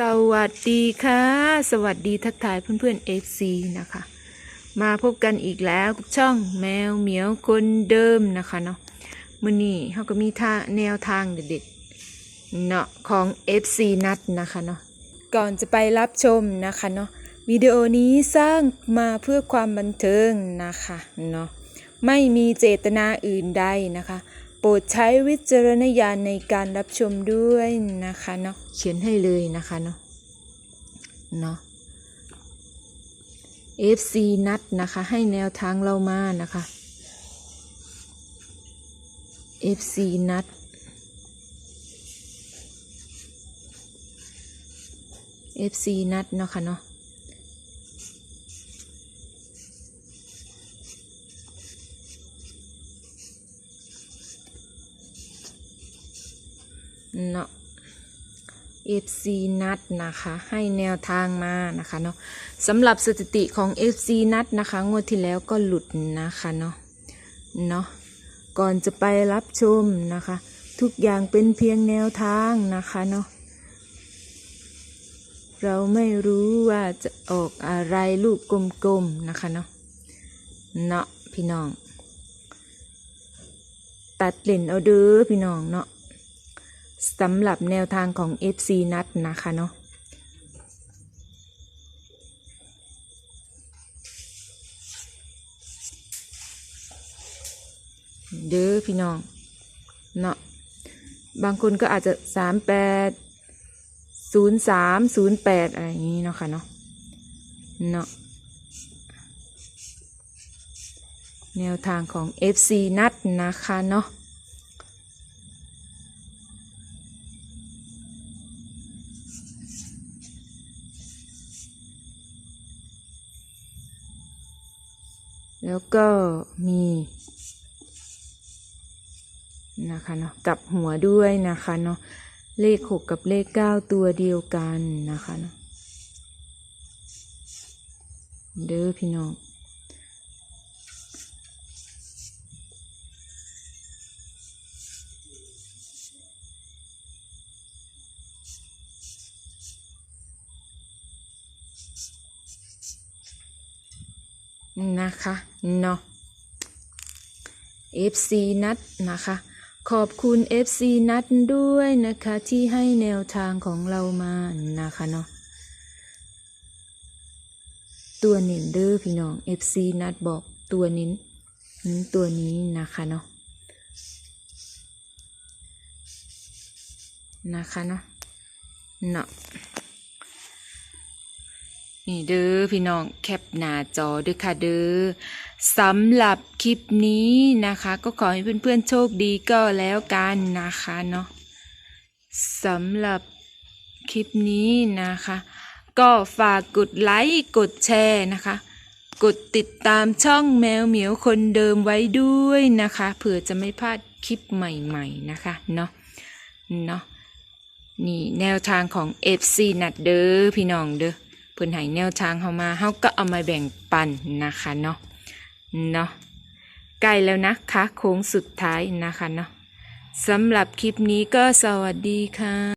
สวัสดีค่ะ สวัสดีทักทายเพื่อนๆ FC นะคะ มาพบกันอีกแล้วกับช่องแมวเหมียวคนเดิมนะคะเนาะมื่อนี้เขาก็มีท่าแนวทางเด็ดๆเนาะของ FC นัดนะคะเนาะก่อนจะไปรับชมนะคะเนาะวิดีโอนี้สร้างมาเพื่อความบันเทิงนะคะเนาะไม่มีเจตนาอื่นใดนะคะ ปรดใช้วิจารณญาณในการรับชมด้วยนะคะเนาะเขียนให้เลยนะคะเนาะเนาะ FC นัดนะคะ ให้แนวทางเรามานะคะ FC นัด FC นัดเนาะค่ะเนาะ เนาะ FC นัดนะคะให้แนวทางมานะคะเนาะสำหรับสถิติของ FC นัดนะคะ งวดที่แล้วก็หลุดนะคะเนาะเนาะก่อนจะไปรับชมนะคะ ทุกอย่างเป็นเพียงแนวทางนะคะเนาะเราไม่รู้ว่าจะออกอะไรลูกกลมๆนะคะเนาะเนาะพี่น้อง ตัดเล่นเอาเด้อพี่น้องเนาะ สำหรับแนวทางของ FC นัดนะคะเนาะเด้อพี่น้องเนาะบางคนก็อาจจะสามแปดศูนย์สามศูนย์แปดอะไรอย่างนี้เนาะค่ะเนาะเนาะแนวทางของ FC นัดนะคะเนาะ แล้วก็มีนะคะเนาะกับหัวด้วยนะคะเนาะเลขหกกับเลขเก้าตัวเดียวกันนะคะเนาะเด้อพี่น้อง นะคะเนาะ FC นัดนะคะ ขอบคุณ FC นัดด้วยนะคะ ที่ให้แนวทางของเรามานะคะเนาะตัวเน้นเด้อพี่น้อง FC นัดบอกตัวน้นตัวนี้นะคะเนาะนะคะเนาะเนาะ นี่เด้อพี่น้องแคปหน้าจอด้วยค่ะเด้อสำหรับคลิปนี้นะคะ ก็ขอให้เพื่อนๆโชคดีก็แล้วกันนะคะเนาะสำหรับคลิปนี้นะคะ ก็ฝากกดไลค์กดแชร์นะคะ กดติดตามช่องแมวเหมียวคนเดิมไว้ด้วยนะคะเผื่อจะไม่พลาดคลิปใหม่ๆนะคะเนาะเนาะนี่แนวทางของ FC นัดเด้อพี่น้องเด้อ เพิ่นให้แนวทางเฮามาเฮาก็เอามาแบ่งปันนะคะเนาะเนาะใกล้แล้วนะคะโค้งสุดท้ายนะคะเนาะสำหรับคลิปนี้ก็สวัสดีค่ะ